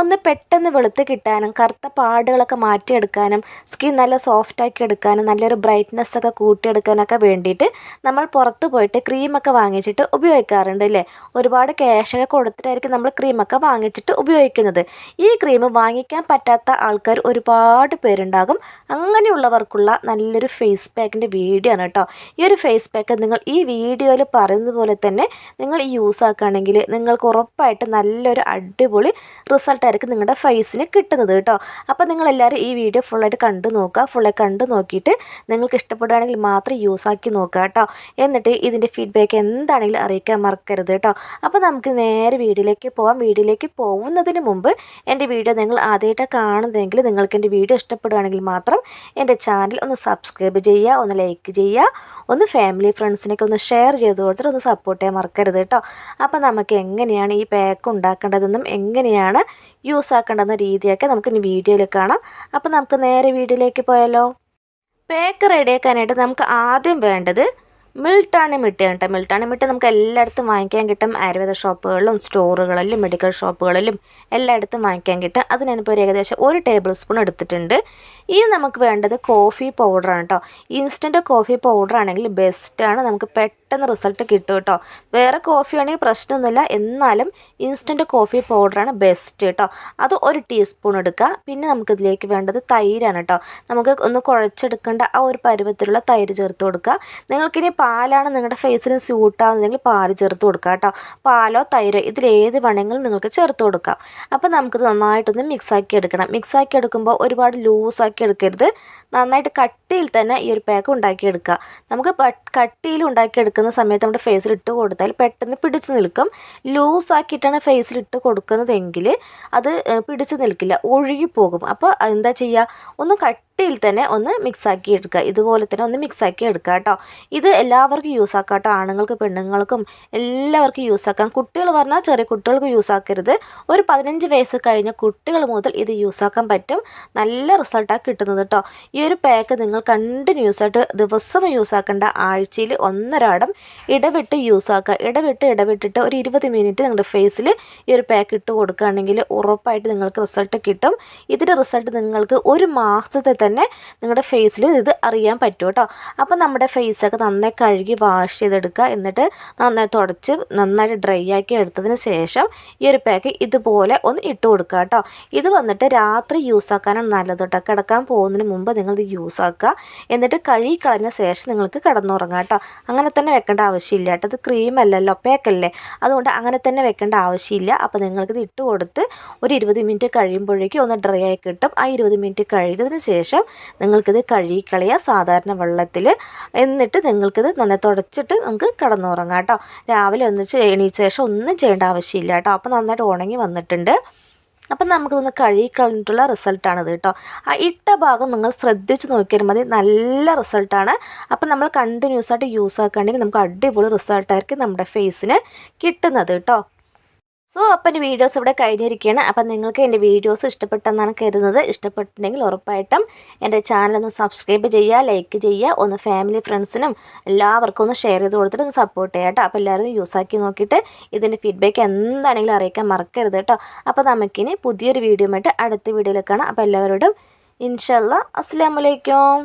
ഒന്ന് പെട്ടെന്ന് വെളുത്ത് കിട്ടാനും കറുത്ത പാടുകളൊക്കെ മാറ്റിയെടുക്കാനും സ്കിൻ നല്ല സോഫ്റ്റ് ആക്കി എടുക്കാനും നല്ലൊരു ബ്രൈറ്റ്നെസ് ഒക്കെ കൂട്ടിയെടുക്കാനൊക്കെ വേണ്ടിയിട്ട് നമ്മൾ പുറത്ത് പോയിട്ട് ക്രീമൊക്കെ വാങ്ങിച്ചിട്ട് ഉപയോഗിക്കാറുണ്ട് അല്ലേ? ഒരുപാട് ക്യാഷൊക്കെ കൊടുത്തിട്ടായിരിക്കും നമ്മൾ ക്രീമൊക്കെ വാങ്ങിച്ചിട്ട് ഉപയോഗിക്കുന്നത്. ഈ ക്രീം വാങ്ങിക്കാൻ പറ്റാത്ത ആൾക്കാർ ഒരുപാട് പേരുണ്ടാകും. അങ്ങനെയുള്ളവർക്കുള്ള നല്ലൊരു ഫേസ് പാക്കിന്റെ വീഡിയോ ആണ് കേട്ടോ. ഈ ഒരു ഫേസ് പാക്ക് നിങ്ങൾ ഈ വീഡിയോയിൽ പറയുന്നത് പോലെ തന്നെ നിങ്ങൾ യൂസ് ആക്കുകയാണെങ്കിൽ നിങ്ങൾക്ക് ഉറപ്പായിട്ട് നല്ലൊരു അടിപൊളി റിസൾട്ടായിരിക്കും നിങ്ങളുടെ ഫേസിന് കിട്ടുന്നത് കേട്ടോ. അപ്പോൾ നിങ്ങളെല്ലാവരും ഈ വീഡിയോ ഫുള്ളായിട്ട് കണ്ടു നോക്കുക. ഫുള്ളായി കണ്ടു നോക്കിയിട്ട് നിങ്ങൾക്ക് ഇഷ്ടപ്പെടുകയാണെങ്കിൽ മാത്രം യൂസ് ആക്കി നോക്കുക കേട്ടോ. എന്നിട്ട് ഇതിന്റെ ഫീഡ്ബാക്ക് എന്താണെങ്കിലും അറിയിക്കാൻ മറക്കരുത് കേട്ടോ. അപ്പോൾ നമുക്ക് നേരെ വീഡിയോയിലേക്ക് പോകാം വീഡിയോയിലേക്ക് പോകുന്നതിന് മുമ്പ് എന്റെ വീഡിയോ നിങ്ങൾ ആദ്യമായിട്ട് കാണുന്നതെങ്കിൽ നിങ്ങൾക്ക് എന്റെ വീഡിയോ ഇഷ്ടപ്പെടുകയാണെങ്കിൽ മാത്രം എന്റെ ചാനൽ ഒന്ന് സബ്സ്ക്രൈബ് ചെയ്യുക ഒന്ന് ലൈക്ക് ചെയ്യുക ഒന്ന് ഫാമിലി ഫ്രണ്ട്സിനൊക്കെ ഒന്ന് ഷെയർ ചെയ്ത് കൊടുത്തിട്ട് ഒന്ന് സപ്പോർട്ട് ചെയ്യാൻ മറക്കരുത് കേട്ടോ. അപ്പോൾ നമുക്ക് എങ്ങനെയാണ് ഈ പാക്ക് ഉണ്ടാക്കേണ്ടതെന്നും എങ്ങനെയാണ് യൂസ് ആക്കേണ്ടെന്ന രീതിയൊക്കെ നമുക്ക് ഇനി വീഡിയോയിൽ കാണാം. അപ്പോൾ നമുക്ക് നേരെ വീഡിയോയിലേക്ക് പോയാലോ? പേക്ക് റെഡിയാക്കാനായിട്ട് നമുക്ക് ആദ്യം വേണ്ടത് മിൽട്ടാണി മിട്ട് കേട്ടോ. മിൽട്ടാണി മിട്ട് നമുക്ക് എല്ലായിടത്തും വാങ്ങിക്കാൻ കിട്ടും. ആയുർവേദ ഷോപ്പുകളിലും സ്റ്റോറുകളിലും മെഡിക്കൽ ഷോപ്പുകളിലും എല്ലായിടത്തും വാങ്ങിക്കാൻ കിട്ടും. അത് ഞാനിപ്പോൾ ഒരു ഏകദേശം ഒരു ടേബിൾ സ്പൂൺ എടുത്തിട്ടുണ്ട്. ഇനി നമുക്ക് വേണ്ടത് കോഫി പൗഡറാണ് കേട്ടോ. ഇൻസ്റ്റന്റ് കോഫി പൗഡർ ആണെങ്കിൽ ബെസ്റ്റാണ് നമുക്ക് പെട്ടെന്ന് റിസൾട്ട് കിട്ടും കേട്ടോ. വേറെ കോഫി ആണെങ്കിൽ പ്രശ്നമൊന്നുമില്ല. എന്നാലും ഇൻസ്റ്റന്റ് കോഫി പൗഡറാണ് ബെസ്റ്റ് കേട്ടോ. അത് ഒരു ടീസ്പൂൺ എടുക്കുക. പിന്നെ നമുക്കിതിലേക്ക് വേണ്ടത് തൈരാണ് കേട്ടോ. നമുക്ക് ഒന്ന് കുഴച്ചെടുക്കേണ്ട ആ ഒരു പരുവത്തിലുള്ള തൈര് ചേർത്ത് കൊടുക്കുക. നിങ്ങൾക്കിനി പാലാണ് നിങ്ങളുടെ ഫേസിന് സ്യൂട്ടാവുന്നതെങ്കിൽ പാൽ ചേർത്ത് കൊടുക്കുക കേട്ടോ. പാലോ തൈരോ ഇതിലേത് വേണമെങ്കിലും നിങ്ങൾക്ക് ചേർത്ത് കൊടുക്കാം. അപ്പോൾ നമുക്കിത് നന്നായിട്ടൊന്ന് മിക്സാക്കി എടുക്കണം. മിക്സാക്കി എടുക്കുമ്പോൾ ഒരുപാട് ലൂസാക്കി എടുക്കരുത്. നന്നായിട്ട് കട്ടിയിൽ തന്നെ ഈ ഒരു പാക്ക് ഉണ്ടാക്കിയെടുക്കുക നമുക്ക് കട്ടിയിൽ ഉണ്ടാക്കിയെടുക്കുന്ന സമയത്ത് നമ്മുടെ ഫേസിൽ ഇട്ട് കൊടുത്താൽ പെട്ടെന്ന് പിടിച്ച് നിൽക്കും. ലൂസാക്കിയിട്ടാണ് ഫേസിൽ ഇട്ട് കൊടുക്കുന്നതെങ്കിൽ അത് പിടിച്ച് നിൽക്കില്ല ഒഴുകിപ്പോകും. അപ്പോൾ എന്താ ചെയ്യുക? ഒന്ന് കട്ടിയിൽ തന്നെ ഒന്ന് മിക്സാക്കി എടുക്കുക. ഇതുപോലെ തന്നെ ഒന്ന് മിക്സാക്കി എടുക്കുക കേട്ടോ. ഇത് എല്ലാവർക്കും യൂസ് ആക്കാം കേട്ടോ. ആണുങ്ങൾക്ക് പെണ്ണുങ്ങൾക്കും എല്ലാവർക്കും യൂസ് ആക്കാം. കുട്ടികൾ പറഞ്ഞാൽ ചെറിയ കുട്ടികൾക്ക് യൂസ് ആക്കരുത്. ഒരു പതിനഞ്ച് വയസ്സ് കഴിഞ്ഞ കുട്ടികൾ മുതൽ ഇത് യൂസ് ആക്കാൻ പറ്റും. നല്ല റിസൾട്ടാണ് കിട്ടുന്നത് കേട്ടോ. ഈ ഒരു പാക്ക് നിങ്ങൾ കണ്ടിന്യൂസ് ആയിട്ട് ദിവസം യൂസ് ആക്കേണ്ട ആഴ്ചയിൽ ഒന്നരാടം ഇടവിട്ട് യൂസ് ആക്കുക ഇടവിട്ട് ഇടവിട്ടിട്ട് ഒരു ഇരുപത് മിനിറ്റ് നിങ്ങളുടെ ഫേസിൽ ഈ ഒരു പാക്ക് ഇട്ട് കൊടുക്കുകയാണെങ്കിൽ ഉറപ്പായിട്ട് നിങ്ങൾക്ക് റിസൾട്ട് കിട്ടും. ഇതിന്റെ റിസൾട്ട് നിങ്ങൾക്ക് ഒരു മാസത്തെ തന്നെ നിങ്ങളുടെ ഫേസിൽ ഇത് അറിയാൻ പറ്റും കേട്ടോ. അപ്പോൾ നമ്മുടെ ഫേസൊക്കെ നന്നായി കഴുകി വാഷ് ചെയ്തെടുക്കുക. എന്നിട്ട് നന്നായി തുടച്ച് നന്നായിട്ട് ഡ്രൈ ആക്കി എടുത്തതിന് ശേഷം ഈ ഒരു പാക്ക് ഇതുപോലെ ഒന്ന് ഇട്ട് കൊടുക്കുക കേട്ടോ. ഇത് വന്നിട്ട് രാത്രി യൂസ് ആക്കാനാണ് നല്ലത് കേട്ടോ. കിടക്കാൻ പോകുന്നതിന് മുമ്പ് നിങ്ങളിത് യൂസ് ആക്കുക. എന്നിട്ട് കഴുകി കളഞ്ഞ ശേഷം നിങ്ങൾക്ക് കിടന്നുറങ്ങാം കേട്ടോ. അങ്ങനെ തന്നെ വെക്കേണ്ട ആവശ്യമില്ല കേട്ടോ. ഇത് ക്രീം അല്ലല്ലോ പേക്കല്ലേ അതുകൊണ്ട് അങ്ങനെ തന്നെ വെക്കേണ്ട ആവശ്യമില്ല. അപ്പോൾ നിങ്ങൾക്കിത് ഇട്ട് കൊടുത്ത് ഒരു ഇരുപത് മിനിറ്റ് കഴിയുമ്പോഴേക്കും ഒന്ന് ഡ്രൈ ആയി കിട്ടും. ആ ഇരുപത് മിനിറ്റ് കഴിഞ്ഞതിന് ശേഷം നിങ്ങൾക്കിത് കഴുകിക്കളയുക സാധാരണ വെള്ളത്തിൽ. എന്നിട്ട് നിങ്ങൾക്കിത് നന്നായി തുടച്ചിട്ട് നിങ്ങൾക്ക് കിടന്നുറങ്ങാം കേട്ടോ. രാവിലെ ഒന്നിച്ച് എണീച്ച ശേഷം ഒന്നും ചെയ്യേണ്ട ആവശ്യമില്ല കേട്ടോ. അപ്പോൾ നന്നായിട്ട് ഉണങ്ങി വന്നിട്ടുണ്ട്. അപ്പം നമുക്കിതൊന്ന് കഴുകിക്കളഞ്ഞിട്ടുള്ള റിസൾട്ടാണിത് കേട്ടോ. ആ ഇട്ട ഭാഗം നിങ്ങൾ ശ്രദ്ധിച്ച് നോക്കിയാൽ മതി. നല്ല റിസൾട്ടാണ്. അപ്പം നമ്മൾ കണ്ടിന്യൂസ് ആയിട്ട് യൂസ് ആക്കുകയാണെങ്കിൽ നമുക്ക് അടിപൊളി റിസൾട്ടായിരിക്കും നമ്മുടെ ഫേസിന് കിട്ടുന്നത് കേട്ടോ. സോ അപ്പം എന്റെ വീഡിയോസ് ഇവിടെ കഴിഞ്ഞിരിക്കുകയാണ്. അപ്പം നിങ്ങൾക്ക് എന്റെ വീഡിയോസ് ഇഷ്ടപ്പെട്ടെന്നാണ് കരുതുന്നത്. ഇഷ്ടപ്പെട്ടിട്ടുണ്ടെങ്കിൽ ഉറപ്പായിട്ടും എന്റെ ചാനൽ ഒന്ന് സബ്സ്ക്രൈബ് ചെയ്യുക ലൈക്ക് ചെയ്യുക ഒന്ന് ഫാമിലി ഫ്രണ്ട്സിനും എല്ലാവർക്കും ഒന്ന് ഷെയർ ചെയ്ത് കൊടുത്തിട്ട് ഒന്ന് സപ്പോർട്ട് ചെയ്യാം കേട്ടോ. അപ്പോൾ എല്ലാവരും യൂസ് ആക്കി നോക്കിയിട്ട് ഇതിന്റെ ഫീഡ്ബാക്ക് എന്താണെങ്കിലും അറിയിക്കാൻ മറക്കരുത് കേട്ടോ. അപ്പോൾ നമുക്കിനി പുതിയൊരു വീഡിയോ ആയിട്ട് അടുത്ത വീഡിയോയിൽ കാണാം. അപ്പോൾ എല്ലാവരോടും ഇൻഷല്ല അസ്സാം വലൈക്കും